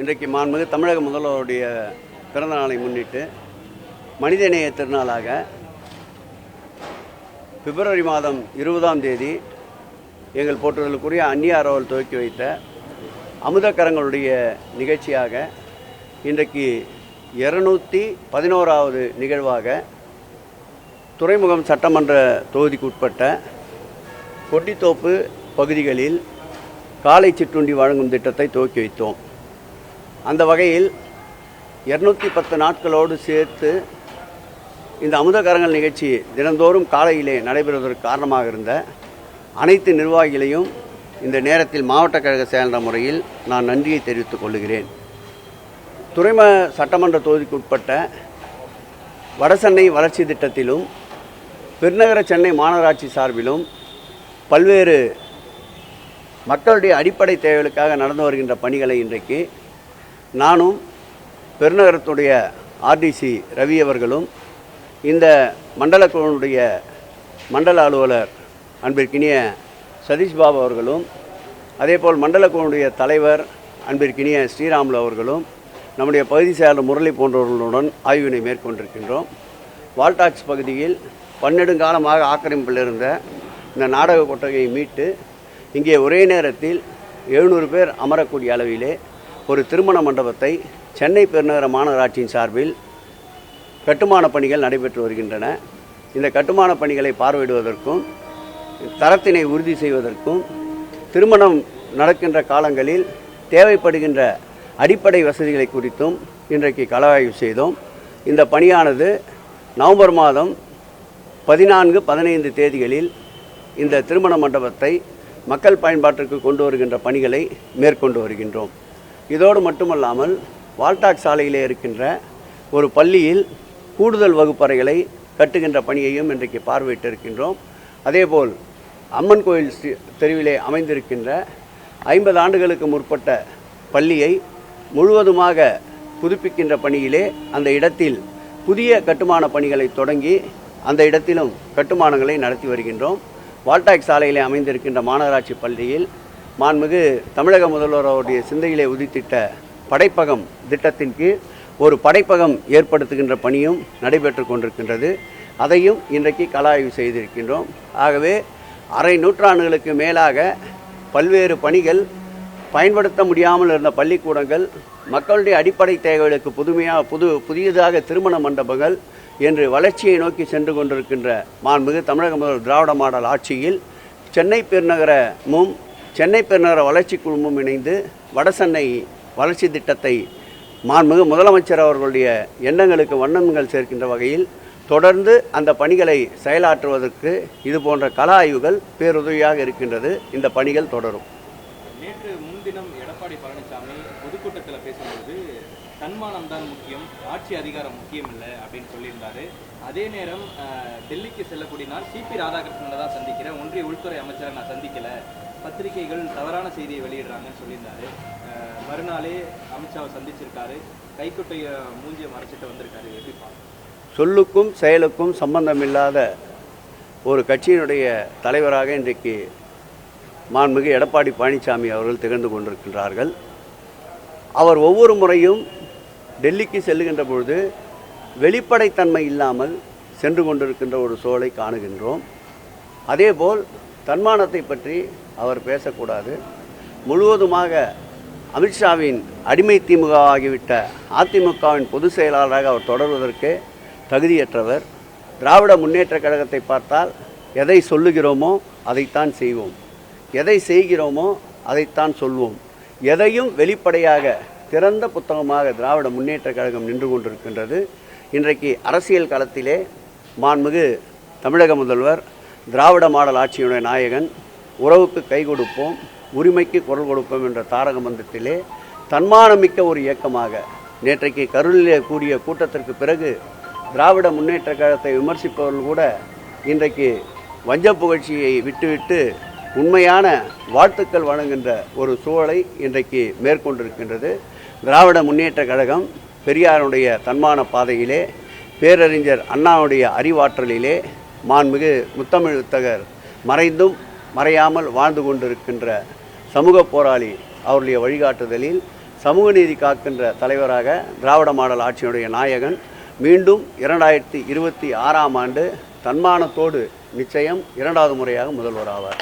இன்றைக்கு மாண்புமிகு தமிழக முதல்வருடைய பிறந்த நாளை முன்னிட்டு மனிதநேய திருநாளாக பிப்ரவரி மாதம் இருபதாம் தேதி எங்கள் போற்றுதலுக்குரிய அந்நியார் அவர்கள் துவக்கி வைத்த அமுதக்கரங்களுடைய நிகழ்ச்சியாக இன்றைக்கு இருநூற்றி பதினோராவது நிகழ்வாக துறைமுகம் சட்டமன்ற தொகுதிக்கு உட்பட்ட கொட்டித்தோப்பு பகுதிகளில் காலை சிற்றுண்டி வழங்கும் திட்டத்தை துவக்கி வைத்தோம். அந்த வகையில் இரநூத்தி பத்து நாட்களோடு சேர்த்து இந்த அமுதகரங்கள் நிகழ்ச்சி தினந்தோறும் காலையிலே நடைபெறுவதற்கு காரணமாக இருந்த அனைத்து நிர்வாகிகளையும் இந்த நேரத்தில் மாவட்ட கழக செயலர் முறையில் நான் நன்றியை தெரிவித்துக் கொள்கிறேன். துறைம சட்டமன்ற தொகுதிக்கு உட்பட்ட வடசென்னை வளர்ச்சி திட்டத்திலும் பெருநகர சென்னை மாநகராட்சி சார்பிலும் பல்வேறு மக்களுடைய அடிப்படை தேவைகளுக்காக நடந்து வருகின்ற பணிகளை இன்றைக்கு நானும் பெருநகரத்துடைய ஆர்டிசி ரவி அவர்களும் இந்த மண்டல மண்டல அலுவலர் அன்பிற்கினிய சதீஷ் பாபு அவர்களும் அதேபோல் மண்டல தலைவர் அன்பிற்கினிய ஸ்ரீராமுலு அவர்களும் நம்முடைய பகுதி செயலர் முரளி போன்றவர்களுடன் ஆய்வினை மேற்கொண்டிருக்கின்றோம். வால்டாக்ஸ் பகுதியில் பன்னெடுங்காலமாக ஆக்கிரமிப்பில் இருந்த இந்த நாடக கொட்டகையை மீட்டு இங்கே ஒரே நேரத்தில் எழுநூறு பேர் அமரக்கூடிய அளவிலே ஒரு திருமண மண்டபத்தை சென்னை பெருநகர மாநகராட்சியின் சார்பில் கட்டுமான பணிகள் நடைபெற்று வருகின்றன. இந்த கட்டுமான பணிகளை பார்வையிடுவதற்கும் தரத்தினை உறுதி செய்வதற்கும் திருமணம் நடக்கின்ற காலங்களில் தேவைப்படுகின்ற அடிப்படை வசதிகளை குறித்தும் இன்றைக்கு கலவாய்வு செய்தோம். இந்த பணியானது நவம்பர் மாதம் பதினான்கு பதினைந்து தேதிகளில் இந்த திருமண மண்டபத்தை மக்கள் பயன்பாட்டிற்கு கொண்டு வருகின்ற பணிகளை மேற்கொண்டு வருகின்றோம். இதோடு மட்டுமல்லாமல் வால்டாக் சாலையிலே இருக்கின்ற ஒரு பள்ளியில் கூடுதல் வகுப்பறைகளை கட்டுகின்ற பணியையும் இன்றைக்கு பார்வையிட்டு இருக்கின்றோம் அதேபோல் அம்மன் கோயில் ஸ்ரீ- தெருவிலே அமைந்திருக்கின்ற ஐம்பது ஆண்டுகளுக்கு முற்பட்ட பள்ளியை முழுவதுமாக புதுப்பிக்கின்ற பணியிலே அந்த இடத்தில் புதிய கட்டுமான பணிகளை தொடங்கி அந்த இடத்திலும் கட்டுமானங்களை நடத்தி வருகின்றோம். வால்டாக் சாலையிலே அமைந்திருக்கின்ற மாநகராட்சி பள்ளியில் மாண்புமிகு தமிழக முதல்வர் அவருடைய சிந்தையிலே உதித்திட்ட படைப்பகம் திட்டத்தின் கீழ் ஒரு படைப்பகம் ஏற்படுத்துகின்ற பணியும் நடைபெற்று கொண்டிருக்கின்றது. அதையும் இன்றைக்கு கலாய்வு செய்திருக்கின்றோம். ஆகவே அரை நூற்றாண்டுகளுக்கு மேலாக பல்வேறு பணிகள் பயன்படுத்த முடியாமல் இருந்த பள்ளிக்கூடங்கள் மக்களுடைய அடிப்படை தேவைகளுக்கு புதுமையாக புது புதியதாக திருமண மண்டபங்கள் என்று வளர்ச்சியை நோக்கி சென்று கொண்டிருக்கின்ற மாண்புமிகு தமிழக முதல்வர் திராவிட மாடல் ஆட்சியில் சென்னை பெருநகரமும் சென்னை பெருநகர வளர்ச்சி குழுமம் இணைந்து வடசென்னை வளர்ச்சி திட்டத்தை மாண்புமிகு முதலமைச்சர் அவர்களுடைய எண்ணங்களுக்கு வண்ணங்கள் சேர்க்கின்ற வகையில் தொடர்ந்து அந்த பணிகளை செயலாற்றுவதற்கு இது போன்ற கள ஆய்வுகள் பேருதவியாக இருக்கின்றது. இந்த பணிகள் தொடரும். நேற்று முன்தினம் எடப்பாடி பழனிசாமி பொதுக்கூட்டத்தில் பேசும்போது தன்மானம் தான் முக்கியம் ஆட்சி அதிகாரம் முக்கியம் இல்லை அப்படின்னு சொல்லியிருந்தாரு. அதே நேரம் டெல்லிக்கு செல்லக்கூடிய நான் சிபி ராதாகிருஷ்ணனை தான் சந்திக்கிறேன். ஒன்றிய உள்துறை அமைச்சரை நான் சந்திக்கல. பத்திரிகைகள் தவறான செய்தியை வெளியிடுறாங்கன்னு சொல்லியிருந்தாரு. மறுநாளே அமித்ஷாவை சந்திச்சிருக்காரு. கைக்குட்டைய மூஞ்சியை மறைச்சிட்டு வந்திருக்காரு எப்படி சொல்லுக்கும் செயலுக்கும் சம்பந்தமில்லாத ஒரு கட்சியினுடைய தலைவராக இன்றைக்கு மாண்புமிகு எடப்பாடி பழனிசாமி அவர்கள் திகழ்ந்து கொண்டிருக்கின்றார்கள். அவர் ஒவ்வொரு முறையும் டெல்லிக்கு செல்லுகின்ற பொழுது வெளிப்படைத்தன்மை இல்லாமல் சென்று கொண்டிருக்கின்ற ஒரு சூழலை காணுகின்றோம். அதேபோல் தன்மானத்தை பற்றி அவர் பேசக்கூடாது. முழுவதுமாக அமித்ஷாவின் அடிமை திமுக ஆகிவிட்ட அதிமுகவின் பொதுச் செயலாளராக அவர் தொடர்வதற்கு தகுதியற்றவர். திராவிட முன்னேற்ற கழகத்தை பார்த்தால் எதை சொல்லுகிறோமோ அதைத்தான் செய்வோம். எதை செய்கிறோமோ அதைத்தான் சொல்வோம். எதையும் வெளிப்படையாக திறந்த புத்தகமாக திராவிட முன்னேற்றக் கழகம் நின்று கொண்டிருக்கின்றது. இன்றைக்கு அரசியல் களத்திலே மாண்புமிகு தமிழக முதல்வர் திராவிட மாடல் ஆட்சியுடைய நாயகன் உறவுக்கு கை கொடுப்போம் உரிமைக்கு குரல் கொடுப்போம் என்ற தாரக மந்திரத்திலே தன்மானமிக்க ஒரு இயக்கமாக நேற்றைக்கு கருளிலே கூடிய கூட்டத்திற்கு பிறகு திராவிட முன்னேற்ற கழகத்தை விமர்சிப்பவர்கள் கூட இன்றைக்கு வஞ்ச புகழ்ச்சியை விட்டுவிட்டு உண்மையான வாழ்த்துக்கள் வழங்குகின்ற ஒரு சூழலை இன்றைக்கு மேற்கொண்டிருக்கின்றது. திராவிட முன்னேற்றக் கழகம் பெரியாருடைய தன்மான பாதையிலே பேரறிஞர் அண்ணாவுடைய அறிவாற்றலிலே மாண்புமிகு முத்தமிழ்த்தகர் மறைந்தும் மறையாமல் வாழ்ந்து கொண்டிருக்கின்ற சமூக போராளி அவருடைய வழிகாட்டுதலில் சமூக நீதி காக்கின்ற தலைவராக திராவிட மாடல் ஆட்சியினுடைய நாயகன் மீண்டும் இரண்டாயிரத்தி இருபத்தி ஆறாம் ஆண்டு தன்மானத்தோடு நிச்சயம் இரண்டாவது முறையாக முதல்வர் ஆவார்.